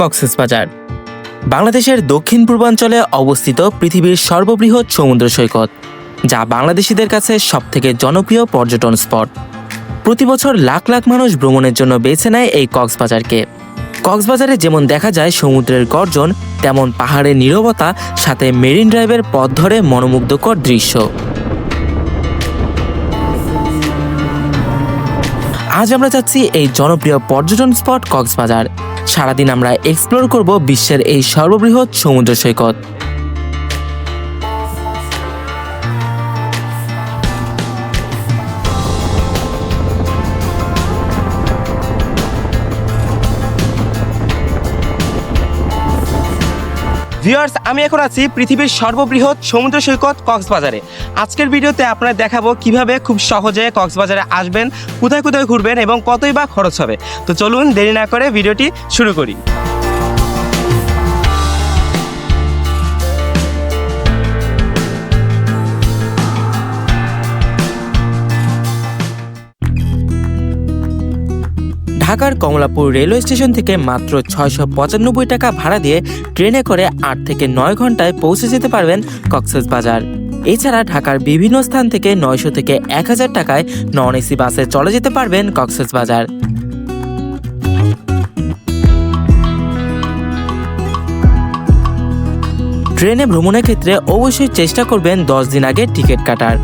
কক্সবাজার বাংলাদেশের দক্ষিণ পূর্বাঞ্চলে অবস্থিত পৃথিবীর সর্ববৃহৎ সমুদ্র সৈকত, যা বাংলাদেশিদের কাছে সবথেকে জনপ্রিয় পর্যটন স্পট। প্রতি বছর লাখ লাখ মানুষ ভ্রমণের জন্য বেছে নেয় এই কক্সবাজারকে। কক্সবাজারে যেমন দেখা যায় সমুদ্রের গর্জন, তেমন পাহাড়ের নীরবতা, সাথে মেরিন ড্রাইভের পথ ধরে মনোমুগ্ধকর দৃশ্য। আজ আমরা যাচ্ছি এই জনপ্রিয় পর্যটন স্পট কক্সবাজার। সারাদিন আমরা এক্সপ্লোর করব বিশ্বের এই সর্ববৃহৎ সমুদ্র সৈকত। ভিউয়ার্স, আমি এখন আছি পৃথিবীর সর্ববৃহৎ সমুদ্র সৈকত কক্সবাজারে। আজকের ভিডিওতে আপনারা দেখাবো কীভাবে খুব সহজে কক্সবাজারে আসবেন, কোথায় কোথায় ঘুরবেন এবং কতই বা খরচ হবে। তো চলুন দেরি না করে ভিডিওটি শুরু করি। ঢাকার কমলাপুর রেলওয়ে স্টেশন থেকে মাত্র ছয়শো পঁচানব্বই টাকা ভাড়া দিয়ে ট্রেনে করে আট থেকে নয় ঘন্টায় পৌঁছে যেতে পারবেন কক্সবাজার। এছাড়া ঢাকার বিভিন্ন স্থান থেকে নয়শো থেকে এক হাজার টাকায় নন এসি বাসে চলে যেতে পারবেন কক্সবাজার। ট্রেনে ভ্রমণের ক্ষেত্রে অবশ্যই চেষ্টা করবেন দশ দিন আগে টিকিট কাটার।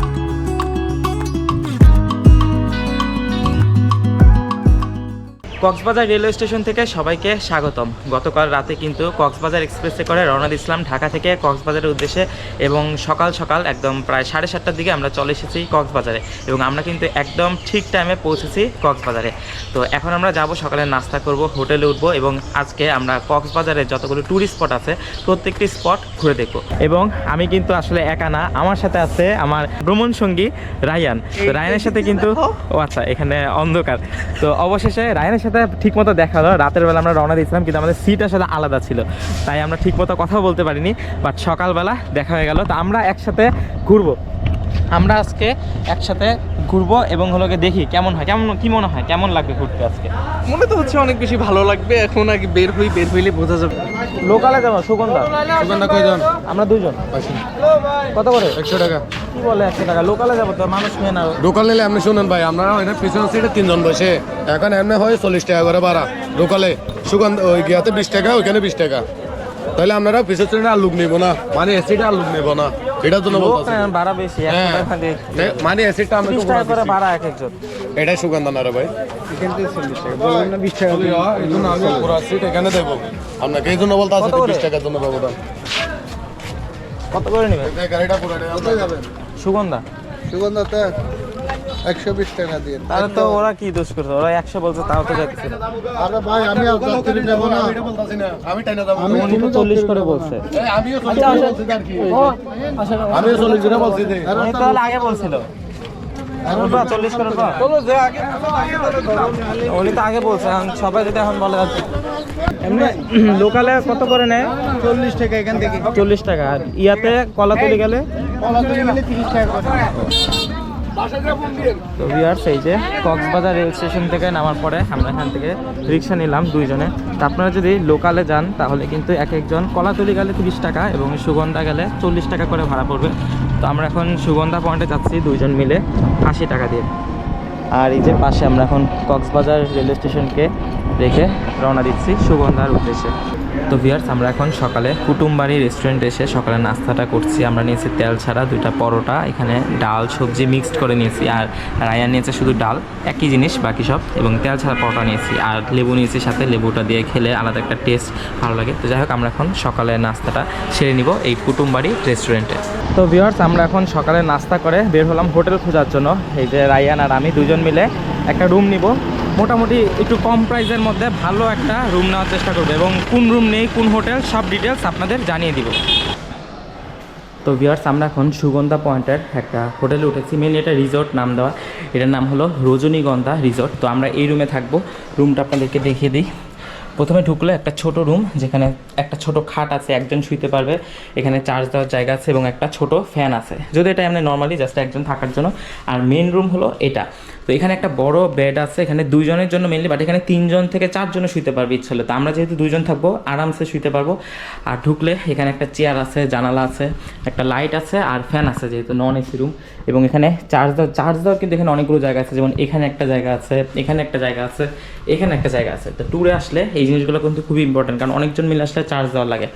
কক্সবাজার রেলওয়ে স্টেশন থেকে সবাইকে স্বাগতম। গতকাল রাতে কিন্তু কক্সবাজার এক্সপ্রেসে করে রওনা দিয়েছিলাম ঢাকা থেকে কক্সবাজারের উদ্দেশ্যে এবং সকাল সকাল একদম প্রায় সাড়ে সাতটার দিকে আমরা চলে এসেছি কক্সবাজারে এবং আমরা কিন্তু একদম ঠিক টাইমে পৌঁছেছি কক্সবাজারে। তো এখন আমরা যাব সকালে নাস্তা করব হোটেলে উঠবো এবং আজকে আমরা কক্সবাজারের যতগুলো ট্যুরিস্ট স্পট আছে প্রত্যেকটি স্পট ঘুরে দেখব। এবং আমি কিন্তু আসলে একা না আমার সাথে আছে আমার ভ্রমণ সঙ্গী রায়ান। তো রায়ানের সাথে কিন্তু ও আচ্ছা এখানে অন্ধকার। তো অবশেষে রায়ানের সাথে ঠিকমতো দেখা হলো। রাতের বেলা আমরা রওনা দিয়েছিলাম, কিন্তু আমাদের সিট সাথে আলাদা ছিল। তাই আমরা ঠিকমতো কথাও বলতে পারিনি বাট সকালবেলা দেখা হয়ে গেল। তো আমরা একসাথে ঘুরবো। আমরা আজকে একসাথে ঘুরবো এবং হলো গিয়ে দেখি কেমন হয় কেমন কি মনে হয় কেমন লাগবে ঘুরতে আজকে? মনে তো হচ্ছে অনেক বেশি ভালো লাগবে এখন আগে বের হই বের হইলে বোঝা যাবে। লোকালে যাব সুগন্ধা। সুগন্ধা কয়জন? আমরা দুজন। কত করে? একশো টাকা। কি বলে একশো টাকা? লোকালে যাব তো মানুষ মেয়ে না? লোকাল নিলে আপনি শুনুন ভাই আমরা হয় না পিছন সিটে তিনজন বসে। এখন এমনি হয় চল্লিশ টাকা করে ভাড়া। লোকালে। সুগন্ধ ওই গিয়াতে বিশ টাকা ওইখানে বিশ টাকা। তাহলে আপনারা পিছন সিটে আর লুক নিব না। মানে এসিটা আর লুক নিব না। এটার তো লোক ভাড়া বেশি হ্যাঁ। টাকা দিয়ে নে- মানে সেটা আমি টাকা করে ভাড়া এক একজন এটাই সুগন্ধা না রে ভাই এই জন্য আমি পুরো সিট এখানে দেবো। আপনাকে এই জন্য বলতে আছে? বিশ টাকার জন্য ব্যবধান কত করে নেবেন? গাড়িটা পুরো সুগন্ধা। সুগন্ধাতে একশো বিশ টাকা দিয়ে। তাহলে তো ওরা কি দোষ করছে? ওরা একশো বলছে তাও তো যাচ্ছে না। আরে ভাই আমি আর যাত্রী নেব না। আমি এটা বলতেছি আমি টাইনা যাব উনি তো চল্লিশ করে বলছে। আমিও চল্লিশ টাকা বলছি। আর কি আমিও চল্লিশ টাকা বলছি তাহলে আগে বলছিল। চল্লিশ করে আগে বলছে এখন সবাই যদি এখন বলে যাচ্ছে এমনি লোকালে কত করে নেয়? চল্লিশ টাকা এখান থেকে। চল্লিশ টাকা। আর ইয়াতে কলাতলি গেলে? কলা তুলে গেলে তিরিশ টাকা করে। তো ভিউয়ার্স এই যে কক্সবাজার রেল স্টেশন থেকে নামার পরে আমরা এখান থেকে রিক্সা নিলাম দুইজনে। তো আপনারা যদি লোকালে যান, তাহলে কিন্তু এক একজন কলাতলি গেলে তিরিশ টাকা এবং সুগন্ধা গেলে চল্লিশ টাকা করে ভাড়া পড়বে। তো আমরা এখন সুগন্ধা পয়েন্টে যাচ্ছি, দুইজন মিলে আশি টাকা দিয়ে। আর এই যে পাশে আমরা এখন কক্সবাজার রেলওয়ে স্টেশনকে রেখে রওনা দিচ্ছি সুগন্ধার উদ্দেশ্যে। তো ভিয়ার্স আমরা এখন সকালে কুটুমবাড়ি রেস্টুরেন্টে এসে সকালে নাস্তাটা করছি। আমরা নিয়েছি তেল ছাড়া, দুইটা পরোটা, এখানে ডাল, সবজি মিক্সড করে নিয়েছি। আর রায়ান নিয়েছে শুধু ডাল, একই জিনিস, বাকি সব। এবং তেল ছাড়া পরোটা নিয়েছি। আর লেবু নিয়েছি সাথে, লেবুটা দিয়ে খেলে আলাদা একটা টেস্ট ভালো লাগে। তো যাই হোক, আমরা এখন সকালে নাস্তাটা সেরে নিব এই কুটুমবাড়ি রেস্টুরেন্টে তো ভিউয়ার্স, আমরা এখন সকালে নাস্তা করে বের হলাম হোটেল খোঁজার জন্য। এই যে রায়ান আর আমি দুজন মিলে একটা রুম নিব। মোটামুটি একটু কম প্রাইসের মধ্যে ভালো একটা রুম নেওয়ার চেষ্টা করব এবং কোন রুম নেই, কোন হোটেল সব ডিটেলস আপনাদের জানিয়ে দিব। তো ভিউয়ার্স আমরা এখন সুগন্ধা পয়েন্টের একটা হোটেলে উঠেছি। মেনলি এটা রিসোর্ট নাম দেওয়া। এটার নাম হলো রজনীগন্ধা রিসোর্ট তো আমরা এই রুমে থাকব। রুমটা আপনাদেরকে দেখিয়ে দিই। প্রথমে ঢুকলে একটা ছোট রুম যেখানে একটা ছোট খাট আছে, একজন শুইতে পারবে। এখানে চার্জ দেওয়ার জায়গা আছে এবং একটা ছোট ফ্যান আছে। যদি এটা এমনি নর্মালি জাস্ট একজন থাকার জন্য। আর মেন রুম হলো এটা। তো এখানে একটা বড় বেড আছে, এখানে দুইজনের জন্য মেনলি বাট এখানে তিনজন থেকে চারজনে শুইতে পারবে ইচ্ছে হলে। তো আমরা যেহেতু দুইজন থাকব, আরামসে শুইতে পারব। আর ঢুকলে এখানে একটা চেয়ার আছে, জানালা আছে, একটা লাইট আছে, আর ফ্যান আছে যেহেতু নন এসি রুম এবং এখানে চার্জ দেওয়ার চার্জ দেওয়ার কিন্তু এখানে অনেকগুলো জায়গা আছে, যেমন এখানে একটা জায়গা আছে, এখানে একটা জায়গা আছে, এখানে একটা জায়গা আছে। তো ট্যুরে আসলে এই জিনিসগুলো কিন্তু খুবই ইম্পর্টেন্ট কারণ অনেকজন মিলে আসলে চার্জ দেওয়া লাগে।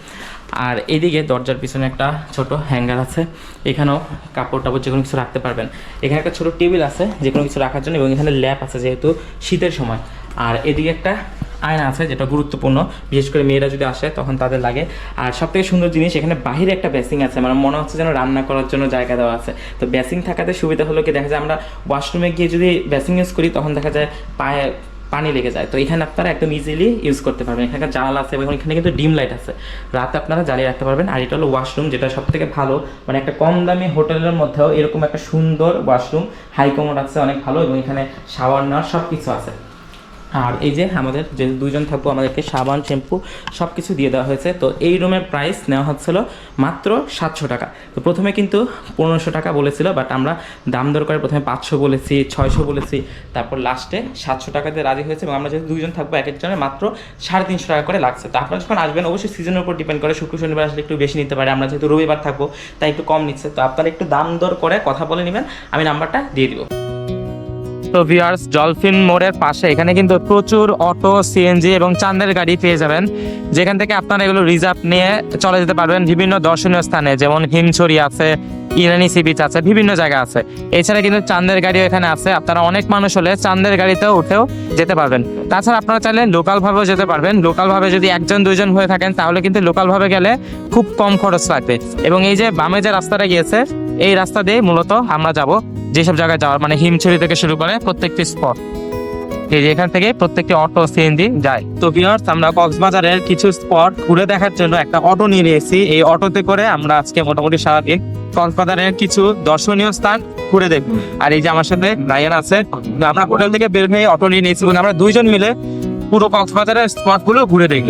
আর এদিকে দরজার পিছনে একটা ছোট হ্যাঙ্গার আছে। এখানেও কাপড় টাপড় যে কোনো কিছু রাখতে পারবেন। এখানে একটা ছোট টেবিল আছে যে কোনো কিছু রাখার জন্য এবং এখানে ল্যাপ আছে যেহেতু শীতের সময়। আর এদিকে একটা আয়না আছে যেটা গুরুত্বপূর্ণ। বিশেষ করে মেয়েরা যদি আসে তখন তাদের লাগে। আর সব থেকে সুন্দর জিনিস, এখানে বাহিরে একটা বেসিং আছে। মানে মনে হচ্ছে যেন রান্না করার জন্য জায়গা দেওয়া আছে। তো বেসিং থাকাতে সুবিধা হলো কি? দেখা যায় আমরা ওয়াশরুমে গিয়ে যদি বেসিং ইউজ করি তখন দেখা যায় পায়ে পানি লেগে যায়। তো এখানে আপনারা একদম ইজিলি ইউজ করতে পারবেন। এখানে জানালা আছে এবং এখানে কিন্তু ডিম লাইট আছে। রাতে আপনারা জ্বালিয়ে রাখতে পারবেন। আর এটা হলো ওয়াশরুম যেটা সব থেকে ভালো। মানে একটা কম দামি হোটেলের মধ্যেও এরকম একটা সুন্দর ওয়াশরুম হাই কমোড আছে, অনেক ভালো। এবং এখানে শাওয়ার নেওয়ার সব কিছু আছে। আর এই যে আমাদের যে দুইজন থাকব, আমাদেরকে সাবান, শ্যাম্পু সব কিছু দিয়ে দেওয়া হয়েছে। তো এই রুমের প্রাইস নেওয়া হচ্ছিল মাত্র সাতশো টাকা। তো প্রথমে কিন্তু পনেরোশো টাকা বলেছিল বাট আমরা দাম দর করে প্রথমে পাঁচশো বলেছি, ছয়শো বলেছি, তারপর লাস্টে সাতশো টাকাতে রাজি হয়েছে এবং আমরা যেহেতু দুইজন থাকব, এক একজনের মাত্র সাড়ে তিনশো টাকা করে লাগছে। তো আপনারা যখন আসবেন, অবশ্যই সিজনের উপর ডিপেন্ড করে শুক্র, শনিবার আসলে একটু বেশি নিতে পারে। আমরা যেহেতু রবিবার থাকব, তাই একটু কম নিচ্ছে। তো আপনারা একটু দাম দর করে কথা বলে নেবেন, আমি নাম্বারটা দিয়ে দিব। তো ভিউয়ার্স ডলফিন মোড়ের পাশে। এখানে কিন্তু প্রচুর অটো সিএনজি এবং চান্দের গাড়ি পেয়ে যাবেন। যেখান থেকে আপনারা এগুলো রিজার্ভ নিয়ে চলে যেতে পারবেন বিভিন্ন দর্শনীয় স্থানে, যেমন হিমছড়ি আছে, ইরানি সি বিচ আছে, বিভিন্ন জায়গা আছে। এছাড়া কিন্তু চান্দের গাড়িও এখানে আছে। আপনারা অনেক মানুষ হলে চান্দের গাড়িতেও উঠেও যেতে পারবেন। তাছাড়া আপনারা চাইলে লোকালভাবেও যেতে পারবেন। লোকালভাবে যদি একজন, দুইজন হয়ে থাকেন, তাহলে কিন্তু লোকালভাবে গেলে খুব কম খরচ লাগবে। এবং এই যে বামে যে রাস্তাটা গিয়েছে, এই রাস্তা দিয়ে মূলত আমরা যাব। যেসব জায়গায় যাওয়ার মানে হিমছড়ি থেকে শুরু করে প্রত্যেকটি স্পট এই এখান থেকে প্রত্যেকটি অটো সিএনজি যায়। তো ভিউয়ার্স আমরা কক্সবাজারের কিছু স্পট ঘুরে দেখার জন্য একটা অটো নিয়ে নিয়েছি। এই অটোতে করে আমরা আজকে মোটামুটি সারাদিন কক্সবাজারের কিছু দর্শনীয় স্থান ঘুরে দেখব। আর এই যে আমার সাথে রায়ান আছে, আমরা হোটেল থেকে বের হয়ে অটো নিয়ে নিয়েছি আমরা দুইজন মিলে পুরো কক্সবাজারের স্পটগুলো ঘুরে দেখব।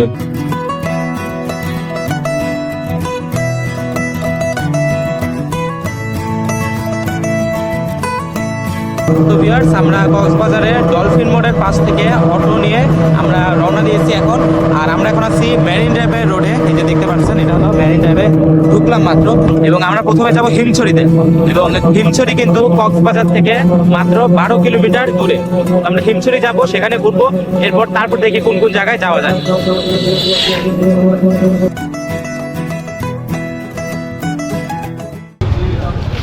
তো ভিউয়ার্স আমরা কক্সবাজারের ডলফিন মোড়ের পাশ থেকে অটো নিয়ে আমরা রওনা দিয়েছি এখন। আর আমরা এখন আছি মেরিন ড্রাইভের রোডে এই যে দেখতে পাচ্ছেন, এটা হলো মেরিন ড্রাইভে ঢুকলাম মাত্র। এবং আমরা প্রথমে যাব হিমছড়িতে। এবং হিমছড়ি কিন্তু কক্সবাজার থেকে মাত্র বারো কিলোমিটার দূরে। আমরা হিমছড়ি যাব, সেখানে ঘুরবো। এরপর তারপর দেখি কোন কোন জায়গায় যাওয়া যায়।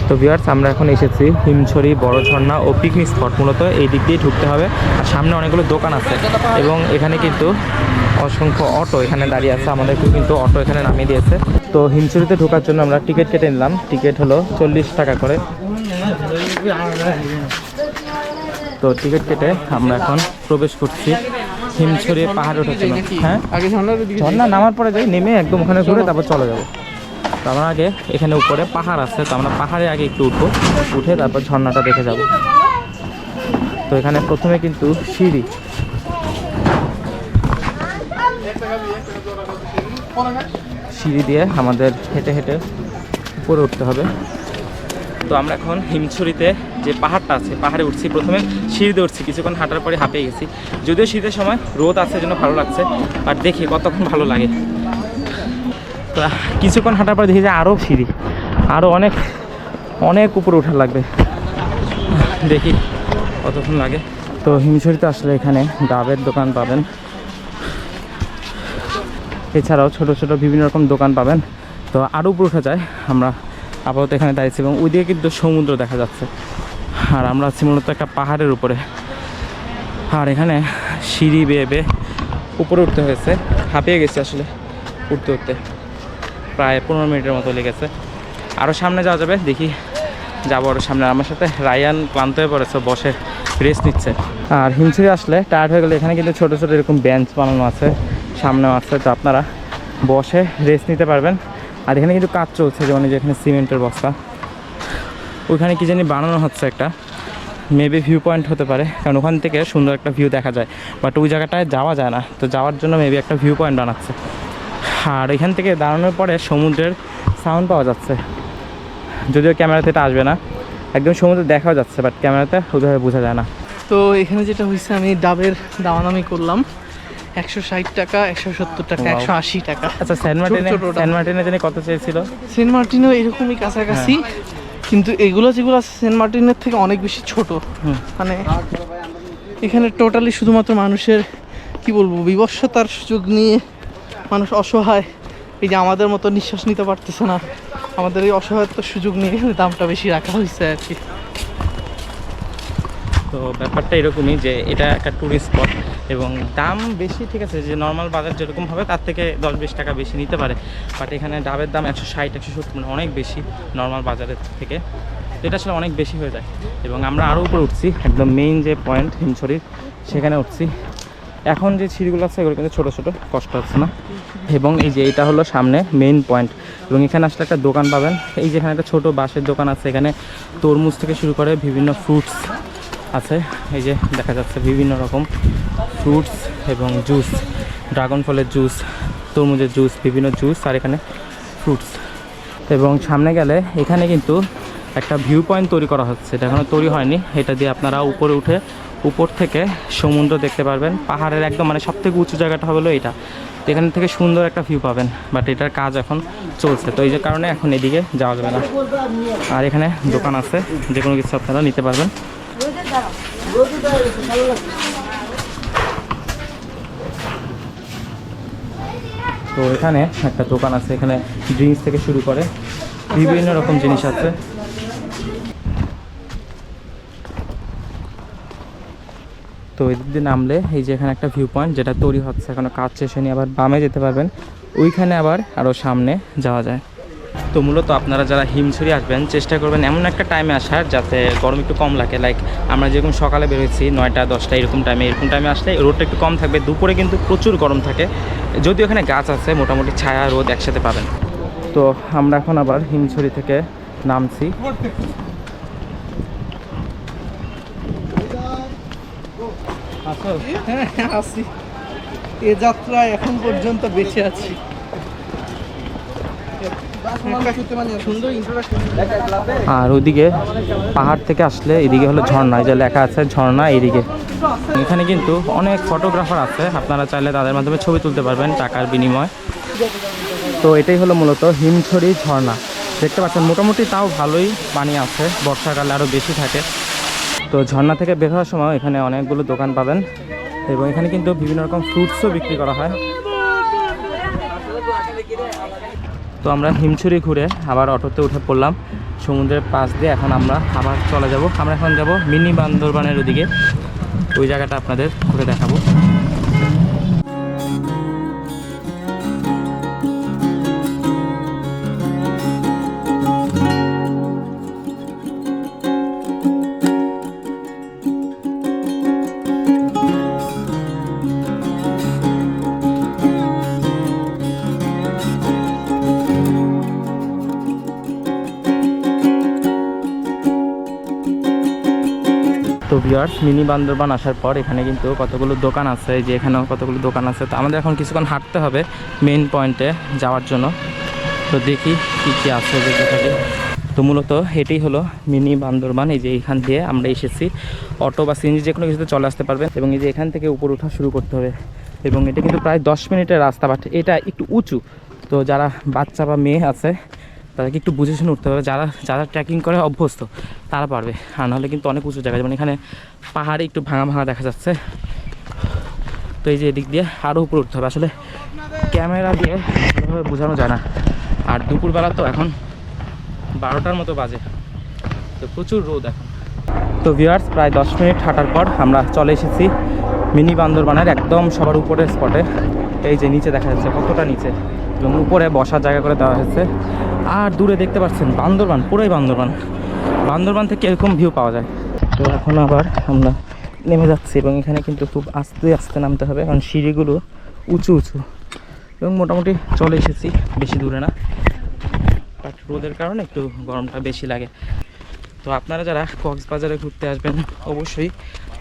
তো ভিউয়ার্স আমরা এখন এসেছি হিমছড়ি বড় ঝর্ণা ও পিকনিক স্পট মূলত এই দিক দিয়ে ঢুকতে হবে। আর সামনে অনেকগুলো দোকান আছে এবং এখানে কিন্তু অসংখ্য অটো এখানে দাঁড়িয়ে আছে। আমাদেরকে কিন্তু অটো এখানে নামিয়ে দিয়েছে। তো হিমছড়িতে ঢোকার জন্য আমরা টিকিট কেটে নিলাম। টিকিট হলো চল্লিশ টাকা করে। তো টিকিট কেটে আমরা এখন প্রবেশ করছি হিমছড়ি পাহাড়ে ওঠার জন্য। হ্যাঁ? ঝর্ণা নামার পরে যাই নেমে একদম ওখানে ঘুরে তারপর চলে যাব। তো আমরা আগে এখানে উপরে পাহাড় আছে, তো আমরা পাহাড়ে আগে একটু উঠবো। উঠে তারপর ঝর্ণাটা দেখে যাব। তো এখানে প্রথমে কিন্তু সিঁড়ি। সিঁড়ি দিয়ে আমাদের হেঁটে হেঁটে উপরে উঠতে হবে। তো আমরা এখন হিমছড়িতে যে পাহাড়টা আছে, পাহাড়ে উঠছি। প্রথমে সিঁড়িতে উঠছি, কিছুক্ষণ হাঁটার পরে হাঁপিয়ে গেছি। যদিও শীতের সময় রোদ আছে জন্য ভালো লাগছে। আর দেখি কতক্ষণ ভালো লাগে। তো কিছুক্ষণ হাঁটার পরে দেখি যে আরও সিঁড়ি আরও অনেক অনেক উপরে ওঠার লাগবে। দেখি কতক্ষণ লাগে। তো হিমছড়িতে আসলে এখানে ডাবের দোকান পাবেন। এছাড়াও ছোট ছোট বিভিন্ন রকম দোকান পাবেন। তো আরও উপরে উঠা যায়। আমরা আপাতত এখানে দাঁড়িয়েছি এবং ওইদিকে কিন্তু সমুদ্র দেখা যাচ্ছে। আর আমরা আছি মূলত একটা পাহাড়ের উপরে। আর এখানে সিঁড়ি বেয়ে বেয়ে উপরে উঠতে হয়েছে। হাঁপিয়ে গেছি আসলে উঠতে উঠতে। প্রায় পনেরো মিনিটের মতো লেগেছে। আরও সামনে যাওয়া যাবে, দেখি যাব আরও সামনে। আমার সাথে রায়ান ক্লান্ত হয়ে পড়েছে, বসে রেস্ট নিচ্ছে। আর হিমছড়ি আসলে টায়ার্ড হয়ে গেলে। এখানে কিন্তু ছোটো ছোটো এরকম বেঞ্চ বানানো আছে, সামনেও আছে। তো আপনারা বসে রেস্ট নিতে পারবেন। আর এখানে কিন্তু কাজ চলছে, যেমন এই যে এখানে সিমেন্টের বস্তা। ওইখানে কি জানি বানানো হচ্ছে একটা। মেবি ভিউ পয়েন্ট হতে পারে, কারণ ওখান থেকে সুন্দর একটা ভিউ দেখা যায়। বাট ওই জায়গাটায় যাওয়া যায় না। তো যাওয়ার জন্য মেবি একটা ভিউ পয়েন্ট বানাচ্ছে। আর এখান থেকে দাঁড়ানোর পরে সমুদ্রের সাউন্ড পাওয়া যাচ্ছে। যদিও ক্যামেরাতে এটা আসবে না। একদম সমুদ্র দেখাও যাচ্ছে বাট ক্যামেরাতে ওইভাবে বোঝা যায় না। তো এখানে যেটা হয়েছে আমি ডাবের দামাদামি করলাম একশো ষাট টাকা একশো সত্তর টাকা একশো আশি টাকা। আচ্ছা সেন্ট মার্টিনে। সেন্ট মার্টিনে জানি কত চেয়েছিল? সেন্ট মার্টিনও এরকমই কাছাকাছি কিন্তু এগুলো যেগুলো আছে সেন্ট মার্টিনের থেকে অনেক বেশি ছোট। মানে এখানে টোটালি শুধুমাত্র মানুষের কি বলব বিবস্বতার সুযোগ নিয়ে মানুষ অসহায়, এই যে আমাদের মতো নিঃশ্বাস নিতে পারতেছে না। আমাদের এই অসহায়ত্বের সুযোগ নিয়ে দামটা বেশি রাখা হয়েছে আর কি। তো ব্যাপারটা এরকমই যে এটা একটা ট্যুরিস্ট স্পট এবং দাম বেশি, ঠিক আছে, যে নর্মাল বাজার যেরকম হবে তার থেকে দশ বিশ টাকা বেশি নিতে পারে। বাট এখানে ডাবের দাম একশো ষাট, একশো সত্তর মানে অনেক বেশি নর্মাল বাজারের থেকে। তো এটা আসলে অনেক বেশি হয়ে যায়। এবং আমরা আরও উপরে উঠছি, একদম মেইন যে পয়েন্ট হিমছড়ির, সেখানে উঠছি। এখন যে সিঁড়িগুলো আছে, এগুলো কিন্তু ছোটো ছোটো, কষ্ট হচ্ছে না। এবং এই যে এটা হলো সামনে মেইন পয়েন্ট এবং এখানে আসলে একটা দোকান পাবেন। এই যেখানে একটা ছোটো বাঁশের দোকান আছে, এখানে তরমুজ থেকে শুরু করে বিভিন্ন ফ্রুটস আছে। এই যে দেখা যাচ্ছে বিভিন্ন রকম ফ্রুটস এবং জুস ড্রাগন ফলের জুস তরমুজের জুস বিভিন্ন জুস আর এখানে ফ্রুটস এবং সামনে গেলে এখানে কিন্তু একটা ভিউ পয়েন্ট তৈরি করা হচ্ছে, এটা এখনও তৈরি হয়নি। এটা দিয়ে আপনারা উপরে উঠে উপর থেকে সমুদ্র দেখতে পারবেন। পাহাড়ের একদম মানে সব থেকে উঁচু জায়গাটা হলো এটা। তো এখান থেকে সুন্দর একটা ভিউ পাবেন বাট এটার কাজ এখন চলছে। তো এই যে কারণে এখন এদিকে যাওয়া যাবে না। আর এখানে দোকান আছে, যে কোনো কিছু আপনারা নিতে পারবেন। তো এখানে একটা দোকান আছে, এখানে ড্রিঙ্কস থেকে শুরু করে বিভিন্ন রকম জিনিস আছে। তো এদিক দিয়ে নামলে এই যে এখানে একটা ভিউ পয়েন্ট যেটা তৈরি হচ্ছে, এখনও কাজ শেষ হয়নি, আবার বামে যেতে পারবেন। ওইখানে আবার আরও সামনে যাওয়া যায়। তো মূলত আপনারা যারা হিমছড়ি আসবেন, চেষ্টা করবেন এমন একটা টাইমে আসার যাতে গরম একটু কম লাগে। লাইক আমরা যেরকম সকালে বেরোচ্ছি নয়টা, দশটা, এরকম টাইমে এরকম টাইমে আসলে রোদটা একটু কম থাকবে। দুপুরে কিন্তু প্রচুর গরম থাকে। যদিও এখানে গাছ আছে, মোটামুটি ছায়া, রোদ একসাথে পাবেন। তো আমরা এখন আবার হিমছড়ি থেকে নামছি। আছি এ যাত্রায় এখন পর্যন্ত বেঁচে আছি। আর ওদিকে পাহাড় থেকে আসলে এদিকে হলো ঝর্ণা যে লেখা আছে ঝর্ণা এইদিকে। এখানে কিন্তু অনেক ফটোগ্রাফার আছে, আপনারা চাইলে তাদের মাধ্যমে ছবি তুলতে পারবেন টাকার বিনিময়। তো এটাই হলো মূলত হিমছড়ি ঝর্ণা। দেখতে পাচ্ছেন, মোটামুটি তাও ভালোই পানি আছে, বর্ষাকালে আরও বেশি থাকে। তো ঝর্ণা থেকে বের হওয়ার সময় এখানে অনেকগুলো দোকান পাবেন এবং এখানে কিন্তু বিভিন্ন রকম ফ্রুটসও বিক্রি করা হয়। তো আমরা হিমছড়ি ঘুরে আবার অটোতে উঠে পড়লাম। সমুদ্রের পাশ দিয়ে এখন আমরা আবার চলে যাব। আমরা এখন যাব মিনি বান্দরবানের ওদিকে। ওই জায়গাটা আপনাদের ঘুরে দেখাবো। তো ভিউয়ার্স মিনি বান্দরবান আসার পর এখানে কিন্তু কতগুলো দোকান আছে যে এখানেও কতগুলো দোকান আছে। তো আমাদের এখন কিছুক্ষণ হাঁটতে হবে মেন পয়েন্টে যাওয়ার জন্য। তো দেখি কী কী আছে থাকি তো মূলত এটাই হলো মিনি বান্দরবান, এই যে এখান দিয়ে আমরা এসেছি। অটো বা সিএনজি যে কোনো কিছুতে চলে আসতে পারবেন এবং এই যে এখান থেকে উপর ওঠা শুরু করতে হবে। এবং এটা কিন্তু প্রায় দশ মিনিটের রাস্তা বাট এটা একটু উঁচু। তো যারা বাচ্চা বা মেয়ে আছে তাদেরকে একটু বুঝে শুনে উঠতে হবে। যারা যারা ট্রেকিং করে অভ্যস্ত, তারা পারবে। আর নাহলে কিন্তু অনেক উঁচু জায়গা যেমন এখানে পাহাড়ে একটু ভাঙা ভাঙা দেখা যাচ্ছে। তো এই যে এদিক দিয়ে আরও উপরে উঠতে হবে। আসলে ক্যামেরা দিয়ে ভালোভাবে বোঝানো যায় না। আর দুপুরবেলা তো এখন বারোটার মতো বাজে। তো প্রচুর রোদ এখন। তো ভিউয়ার্স প্রায় দশ মিনিট হাঁটার পর আমরা চলে এসেছি মিনি বান্দরবানের একদম সবার উপরের স্পটে এই যে নিচে দেখা যাচ্ছে, কতটা নিচে। এবং উপরে বসার জায়গা করে দেওয়া হয়েছে। আর দূরে দেখতে পাচ্ছেন বান্দরবান, পুরোই বান্দরবান। বান্দরবান থেকে এরকম ভিউ পাওয়া যায়। তো এখন আবার আমরা নেমে যাচ্ছি এবং এখানে কিন্তু খুব আস্তে আস্তে নামতে হবে, কারণ সিঁড়িগুলো উঁচু উঁচু। এবং মোটামুটি চলে এসেছি, বেশি দূরে না। বাট রোদের কারণে একটু গরমটা বেশি লাগে। তো আপনারা যারা কক্সবাজারে ঘুরতে আসবেন, অবশ্যই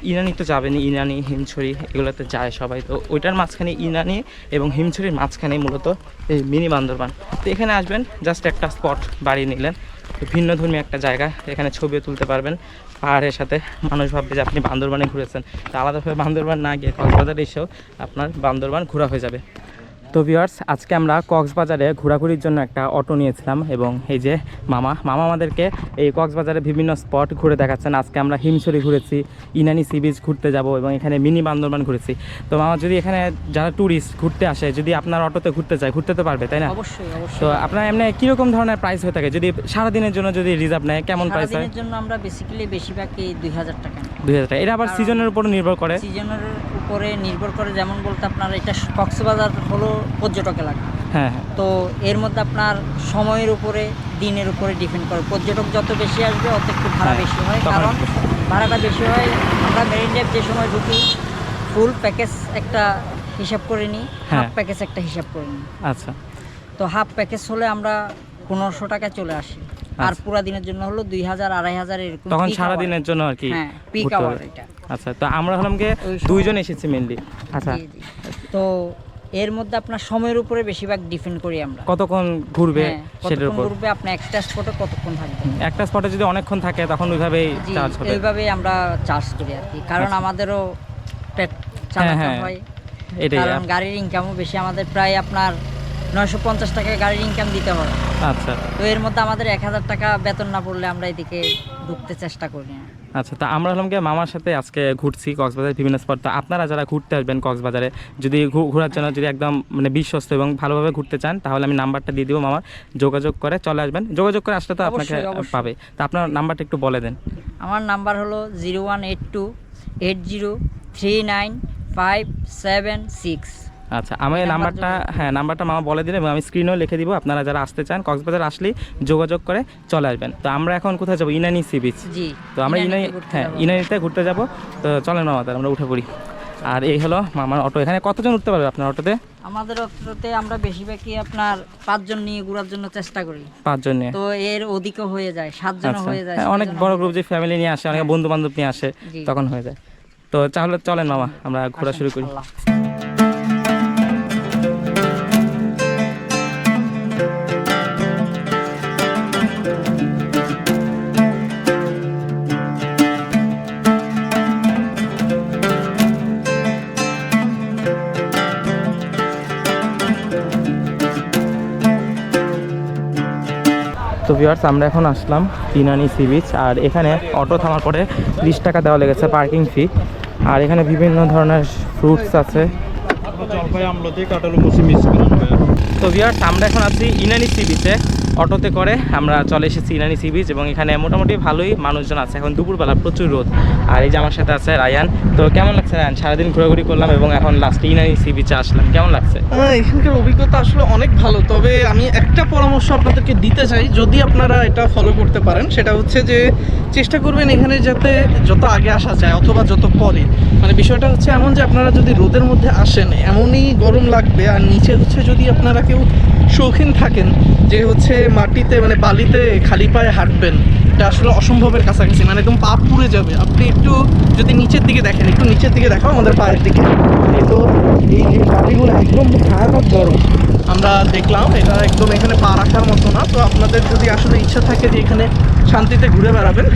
ইনানি তো যাবেনই ইনানি, হিমছড়ি এগুলোতে যায় সবাই। তো ওইটার মাঝখানে ইনানি এবং হিমছড়ির মাঝখানে মূলত এই মিনি বান্দরবান। তো এখানে আসবেন জাস্ট একটা স্পট বাড়ি নিলেন। ভিন্ন ধর্মী একটা জায়গা, এখানে ছবিও তুলতে পারবেন। পাহাড়ের সাথে মানুষ ভাববে যে আপনি বান্দরবানে ঘুরেছেন। তা আলাদাভাবে বান্দরবান না গিয়ে কক্সবাজার এসেও আপনার বান্দরবান ঘোরা হয়ে যাবে। তো ভিউয়ার্স আজকে আমরা কক্সবাজারে ঘোরাঘুরির জন্য একটা অটো নিয়েছিলাম এবং এই যে মামা মামা আমাদেরকে এই কক্সবাজারে বিভিন্ন স্পট ঘুরে দেখাচ্ছেন। আজকে আমরা হিমছড়ি ঘুরেছি ইনানি সি বিচ ঘুরতে যাব এবং এখানে মিনি বান্দরবান ঘুরেছি। তো মামা যদি এখানে যারা ট্যুরিস্ট ঘুরতে আসে যদি আপনার অটোতে ঘুরতে চায় ঘুরতে তো পারবে তাই না? অবশ্যই তো আপনার এমনি কীরকম ধরনের প্রাইস হয়ে থাকে? যদি সারাদিনের জন্য যদি রিজার্ভ নেয় কেমন প্রাইস হয়? জন্য আমরা বেসিক্যালি বেশিরভাগই দুই হাজার টাকা। দুই হাজার টাকা। এটা আবার সিজনের উপর নির্ভর করে। সিজনের উপরে নির্ভর করে যেমন বলতে আপনার এটা কক্সবাজার হলো পর্যটক এলাকা। হ্যাঁ হ্যাঁ। তো এর মধ্যে আপনার সময়ের উপরে দিনের উপরে ডিপেন্ড করে। পর্যটক যত বেশি আসবে অত একটু ভাড়া হ্যাঁ, বেশি হয়। কারণ ভাড়াটা বেশি হয়। আমরা মেরিন ড্রাইভ যে সময় ঢুকি ফুল প্যাকেজ একটা হিসাব করে নিই। হাফ। প্যাকেজ একটা হিসাব করে নিই। আচ্ছা। তো হাফ প্যাকেজ হলে আমরা পনেরোশো টাকা চলে আসি। আর আচ্ছা। পুরা দিনের জন্য হলো দুই হাজার আড়াই হাজার এরকম তখন সারা দিনের জন্য আর কি হ্যাঁ পিক আওয়ার এটা। আচ্ছা তো আমরা হলাম গিয়ে দুইজন এসেছি মেনলি আচ্ছা। তো এর মধ্যে আপনার সময়ের উপরে বেশিরভাগ ডিপেন্ড করি আমরা। কতক্ষণ ঘুরবে হ্যাঁ, সেটার উপর। ঘুরবে আপনি একটা স্পটে কতক্ষণ থাকবেন? একটা স্পটে যদি অনেকক্ষণ থাকে তখন ওইভাবেই চার্জ হবে। এইভাবেই আমরা চার্জ করি আর কি। কারণ আচ্ছা। আমাদেরও পেট চালাতে হ্যাঁ, হয়। এটাই কারণ গাড়ির ইনকামও বেশি। আমাদের প্রায় আপনার নয়শো পঞ্চাশ টাকায় গাড়ির ইনকাম দিতে হয় আচ্ছা। তো এর মধ্যে আমাদের এক হাজার টাকা বেতন না পড়লে আমরা এদিকে ঢুকতে চেষ্টা করি না। আচ্ছা তা আমরা হলাম গিয়ে মামার সাথে আজকে ঘুরছি কক্সবাজারের বিভিন্ন স্পট তো আপনারা যারা ঘুরতে আসবেন কক্সবাজারে যদি ঘোরার জন্য যদি একদম মানে বিশ্বস্ত এবং ভালোভাবে ঘুরতে চান তাহলে আমি নাম্বারটা দিয়ে দিব মামার যোগাযোগ করে চলে আসবেন। যোগাযোগ করে আসলে তো আপনাকে। পাবে। তা আপনার নাম্বারটা একটু বলে দেন। আমার নাম্বার হলো zero one eight two eight zero three nine five seven six. আচ্ছা আমি এই নাম্বারটা হ্যাঁ নাম্বারটা মামা বলে দিন এবং আমি স্ক্রিনেও লিখে দিব। আপনারা যারা আসতে চান কক্সবাজার আসলেই যোগাযোগ করে চলে আসবেন। তো আমরা এখন কোথায় যাব? Inani sea beach. তো আমরা ইনানি হ্যাঁ ইনানিতে ঘুরতে যাব। তো চলেন মামা তাহলে আমরা উঠে পড়ি। আর এই হলো মামার অটো। এখানে কতজন উঠতে পারবে আপনার অটোতে? আমাদের অত্রতে আমরা বেশিরভাগই আপনার পাঁচজন নিয়ে ঘোরার জন্য চেষ্টা করি। পাঁচজন নিয়ে? তো এর অধিকও হয়ে যায় সাতজন আচ্ছা। হয়ে যায় হ্যাঁ, অনেক বড় গ্রুপ যে ফ্যামিলি নিয়ে আসে অনেক বন্ধু বান্ধব নিয়ে আসে তখন হয়ে যায়। তো তাহলে চলেন মামা আমরা ঘোরা শুরু করি। তো ভিওয়ার্স আমরা এখন আসলাম তিনানি সি বিচ, আর এখানে অটো থামার পরে তিরিশ টাকা দেওয়া লেগেছে পার্কিং ফি। আর এখানে বিভিন্ন ধরনের ফ্রুটস আছে। তো ভিওয়ার্স আমরা এখন আছি ইনানি সি বিচে। অটোতে করে আমরা চলে এসেছি ইনানি সি বিচ, এবং এখানে মোটামুটি ভালোই মানুষজন আছে। এখন দুপুরবেলা প্রচুর রোদ। আর এই যে আমার সাথে আছে রায়ান। তো কেমন লাগছে রায়ান? সারাদিন ঘোরাঘুরি করলাম এবং এখন লাস্টে ইনানি সি বিচে আসলাম। কেমন লাগছে? এখানকার অভিজ্ঞতা আসলে অনেক ভালো, তবে আমি একটা পরামর্শ আপনাদেরকে দিতে চাই। যদি আপনারা এটা ফলো করতে পারেন, সেটা হচ্ছে যে চেষ্টা করবেন এখানে যাতে যত আগে আসা যায় অথবা যত পরে। মানে বিষয়টা হচ্ছে এমন যে আপনারা যদি রোদের মধ্যে আসেন, এমনই গরম লাগবে। আর নিচে হচ্ছে যদি আপনারা কেউ শৌখিন থাকেন, যে হচ্ছে মাটিতে মানে বালিতে খালি পায়ে হাঁটবেন, এটা আসলে অসম্ভবের কাছাকাছি মানে একদম পা পুড়ে যাবে। আপনি একটু যদি নিচের দিকে দেখেন একটু নিচের দিকে দেখাও আমাদের পায়ের দিকে। তো এই যে গাড়িগুলো একদম ভয়ানক গরম। আমরা দেখলাম এটা একদম এখানে পা রাখার মতো না তো আপনাদের যদি আসলে ইচ্ছা থাকে যে এখানে শান্তিতে ঘুরে বেড়াবেন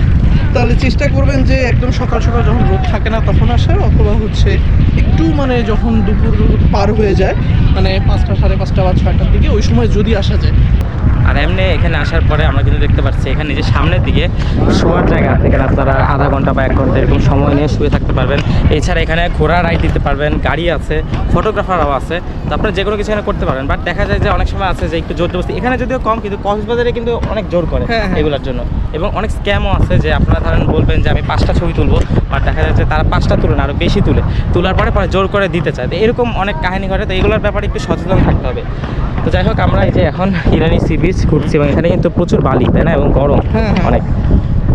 তাহলে চেষ্টা করবেন যে একদম সকাল সকাল যখন রোদ থাকে না তখন আসার অথবা হচ্ছে একটু মানে যখন দুপুর পার হয়ে যায় মানে পাঁচটা সাড়ে পাঁচটা বা ছয়টার দিকে ওই সময় যদি আসা যায়। আর এমনি এখানে আসার পরে আমরা কিন্তু দেখতে পাচ্ছি এখানে যে সামনের দিকে শোয়ার জায়গা আছে। এখানে আপনারা আধা ঘণ্টা বা এক ঘণ্টা এরকম সময় নিয়ে শুয়ে থাকতে পারবেন। এছাড়া এখানে ঘোড়া রাইড দিতে পারবেন গাড়ি আছে ফটোগ্রাফারও আছে। তো আপনারা যে কোনো কিছু এখানে করতে পারবেন বাট দেখা যায় যে অনেক সময় আছে যে একটু জোর জবস্তি এখানে যদিও কম কিন্তু কক্সবাজারে কিন্তু অনেক জোর করে হ্যাঁ, হ্যাঁ। এগুলোর জন্য। এবং অনেক স্ক্যামও আছে যে আপনারা ধরেন বলবেন যে আমি পাঁচটা ছবি তুলবো বাট দেখা যাচ্ছে তারা পাঁচটা তুলে না আরও বেশি তুলে। তোলার পরে পরে জোর করে দিতে চায়। তো এরকম অনেক কাহিনী ঘটে। তো এগুলোর ব্যাপারে একটু সচেতন থাকতে হবে। তো যাই হোক আমরা এই যে এখন ইরানি সি বিচ ঘুরছি এবং এখানে কিন্তু প্রচুর বালি তাই না? এবং গরম হ্যাঁ, হ্যাঁ। অনেক।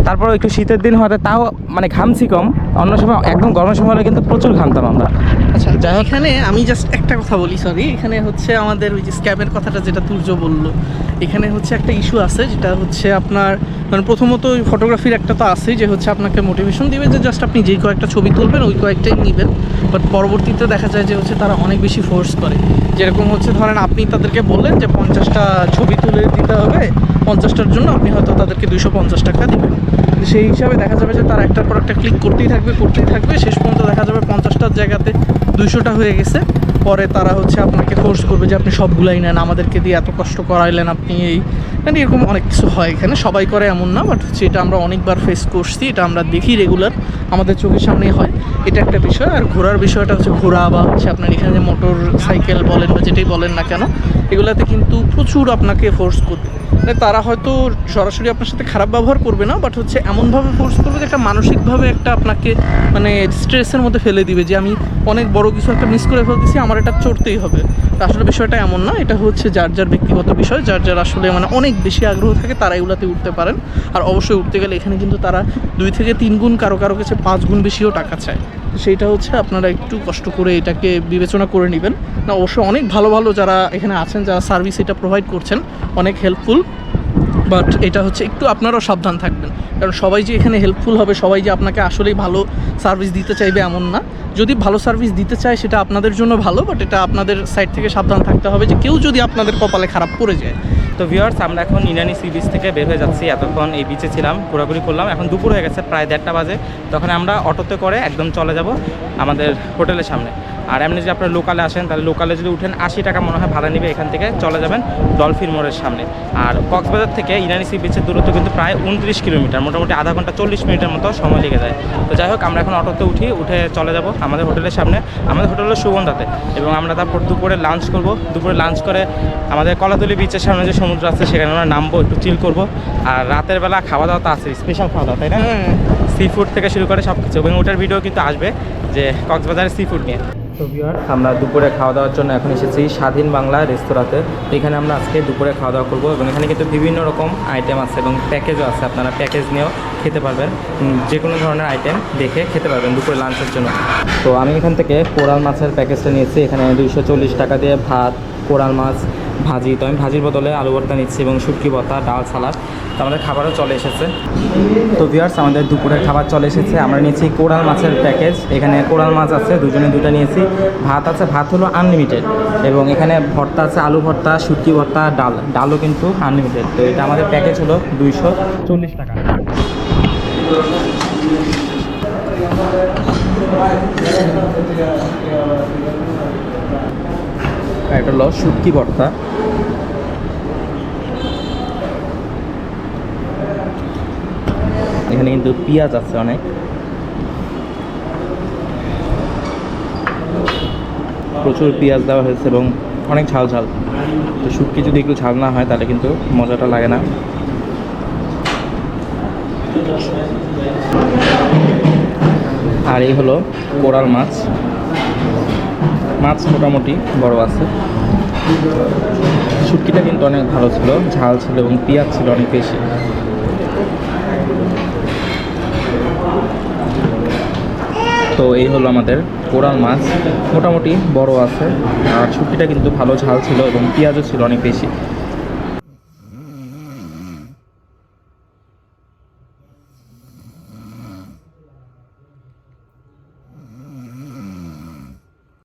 তারপর একটু শীতের দিন হতে তাও মানে ঘামছি কম। অন্য সময় একদম গরমের সময় হলে কিন্তু প্রচুর ঘামতাম আমরা। আচ্ছা যাই। এখানে আমি জাস্ট একটা কথা বলি সরি এখানে হচ্ছে আমাদের ওই যে স্ক্যামের কথাটা যেটা তুর্য বলল, এখানে হচ্ছে একটা ইস্যু আছে, যেটা হচ্ছে আপনার মানে প্রথমত ফটোগ্রাফির একটা তো আছেই, যে হচ্ছে আপনাকে মোটিভেশন দিবে যে জাস্ট আপনি যেই কয়েকটা ছবি তুলবেন, ওই কয়েকটাই নেবেন। বাট পরবর্তীতে দেখা যায় যে হচ্ছে তারা অনেক বেশি ফোর্স করে। যেরকম হচ্ছে ধরেন আপনি তাদেরকে বললেন যে পঞ্চাশটা ছবি তুলে দিতে হবে, পঞ্চাশটার জন্য আপনি হয়তো তাদেরকে দুইশো পঞ্চাশ টাকা দেবেন। সেই হিসাবে দেখা যাবে যে তার একটার পর একটা ক্লিক করতেই থাকবে করতেই থাকবে। শেষ পর্যন্ত দেখা যাবে পঞ্চাশটার জায়গাতে দুইশোটা হয়ে গেছে। পরে তারা হচ্ছে আপনাকে ফোর্স করবে যে আপনি সবগুলাই নেন, আমাদেরকে দিয়ে এত কষ্ট করাইলেন আপনি এই। মানে এরকম অনেক কিছু হয় এখানে। সবাই করে এমন না বাট হচ্ছে এটা আমরা অনেকবার ফেস করছি, এটা আমরা দেখি রেগুলার আমাদের চোখের সামনেই হয়। এটা একটা বিষয়। আর ঘোরার বিষয়টা হচ্ছে ঘোরা বা হচ্ছে আপনার এখানে মোটর সাইকেল বলেন বা যেটাই বলেন না কেন, এগুলাতে কিন্তু প্রচুর আপনাকে ফোর্স করবে। মানে তারা হয়তো সরাসরি আপনার সাথে খারাপ ব্যবহার করবে না বাট হচ্ছে এমনভাবে ফোর্স করবে যে একটা মানসিকভাবে একটা আপনাকে মানে স্ট্রেসের মধ্যে ফেলে দিবে যে আমি অনেক বড় কিছু একটা মিস করে ফেলতেছি, আমার এটা চড়তেই হবে। আসলে বিষয়টা এমন না, এটা হচ্ছে যার যার ব্যক্তিগত বিষয়, যার যার আসলে মানে অনেক বেশি আগ্রহ থাকে তারা এগুলাতে উঠতে পারেন। আর অবশ্যই উঠতে গেলে এখানে কিন্তু তারা দুই থেকে তিন গুণ কারও কারও কাছে পাঁচ গুণ বেশিও টাকা চায়। সেইটা হচ্ছে আপনারা একটু কষ্ট করে এটাকে বিবেচনা করে নেবেন। না অবশ্যই অনেক ভালো ভালো যারা এখানে আছেন, যারা সার্ভিস এটা প্রোভাইড করছেন, অনেক হেল্পফুল বাট এটা হচ্ছে একটু আপনারাও সাবধান থাকবেন। কারণ সবাই যে এখানে হেল্পফুল হবে, সবাই যে আপনাকে আসলেই ভালো সার্ভিস দিতে চাইবে এমন না। যদি ভালো সার্ভিস দিতে চায়, সেটা আপনাদের জন্য ভালো বাট এটা আপনাদের সাইড থেকে সাবধান থাকতে হবে যে কেউ যদি আপনাদের কপালে খারাপ পড়ে যায় তো ভিওর্স আমরা এখন ইনানি সি বিচ থেকে বের হয়ে যাচ্ছি। এতক্ষণ এই বিচে ছিলাম, ঘোরাঘুরি করলাম। এখন দুপুর হয়ে গেছে, প্রায় দেড়টা বাজে। তখন আমরা অটোতে করে একদম চলে যাব আমাদের হোটেলের সামনে। আর এমনি যদি আপনারা লোকালে আসেন তাহলে লোকালে যদি উঠেন আশি টাকা মনে হয় ভাড়া নেবে এখান থেকে চলে যাবেন ডলফিন মোড়ের সামনে। আর কক্সবাজার থেকে ইনানি সি বিচের দূরত্ব কিন্তু প্রায় উনত্রিশ কিলোমিটার মোটামুটি আধা ঘণ্টা চল্লিশ মিনিটের মতো সময় লেগে যায়। তো যাই হোক আমরা এখন অটোতে উঠি উঠে চলে যাব আমাদের হোটেলের সামনে। আমাদের হোটেল হলো সুগন্ধাতে এবং আমরা তারপর দুপুরে লাঞ্চ করব। দুপুরে লাঞ্চ করে আমাদের কলাতলি বিচের সামনে যে সমুদ্র আছে সেখানে আমরা নামবো একটু চিল করব। আর রাতের বেলা খাওয়া দাওয়া তো আছে স্পেশাল খাওয়া দাওয়া তাই না? সি ফুড থেকে শুরু করে সব কিছু এবং ওটার ভিডিও কিন্তু আসবে যে কক্সবাজারের সি ফুড নিয়ে। তো আমরা দুপুরে খাওয়া দাওয়ার জন্য এখন এসেছি স্বাধীন বাংলা রেস্তোরাঁতে। এখানে আমরা আজকে দুপুরে খাওয়া দাওয়া করব এবং এখানে কিন্তু বিভিন্ন রকম আইটেম আছে এবং প্যাকেজও আছে। আপনারা প্যাকেজ নিয়েও খেতে পারবেন। যে কোনো ধরনের আইটেম দেখে খেতে পারবেন দুপুরে লাঞ্চের জন্য। তো আমি এখান থেকে কোরাল মাছের প্যাকেজটা নিয়েছি। এখানে দুইশো চল্লিশ টাকা দিয়ে ভাত, কোরাল মাছ, ভাজি। তো আমি ভাজির বদলে আলু ভর্তা নিচ্ছি এবং শুটকি ভর্তা ডাল, সালাদ। আমাদের খাবারও চলে এসেছে। তো ভিউয়ার্স আমাদের দুপুরের খাবার চলে এসেছে। আমরা নিয়েছি কোরাল মাছের প্যাকেজ এখানে কোরাল মাছ আছে, দুজনে দুটো নিয়েছি। ভাত আছে, ভাত হলো আনলিমিটেড এবং এখানে ভর্তা আছে, আলু ভর্তা, শুটকি ভর্তা, ডাল। ডালও কিন্তু আনলিমিটেড তো এটা আমাদের প্যাকেজ হলো দুইশো চল্লিশ টাকা। এটা হলো শুটকি ভর্তা। এখানে কিন্তু পেঁয়াজ আছে অনেক। প্রচুর পেঁয়াজ দেওয়া হয়েছে এবং অনেক ঝাল ঝাল। তো শুটকি যদি একটু ঝাল না হয়, তাহলে কিন্তু মজাটা লাগে না। আর এই হলো কোরাল মাছ। মাছ মোটামুটি বড় আছে। শুটকিটা কিন্তু অনেক ভালো ছিল, ঝাল ছিল এবং পেঁয়াজ ছিল অনেক বেশি। তো এই হলো আমাদের কোরাল মাছ। মোটামুটি বড় আছে। আর ছুটিটা কিন্তু ভালো ঝাল ছিল এবং পেঁয়াজও ছিল অনেক বেশি।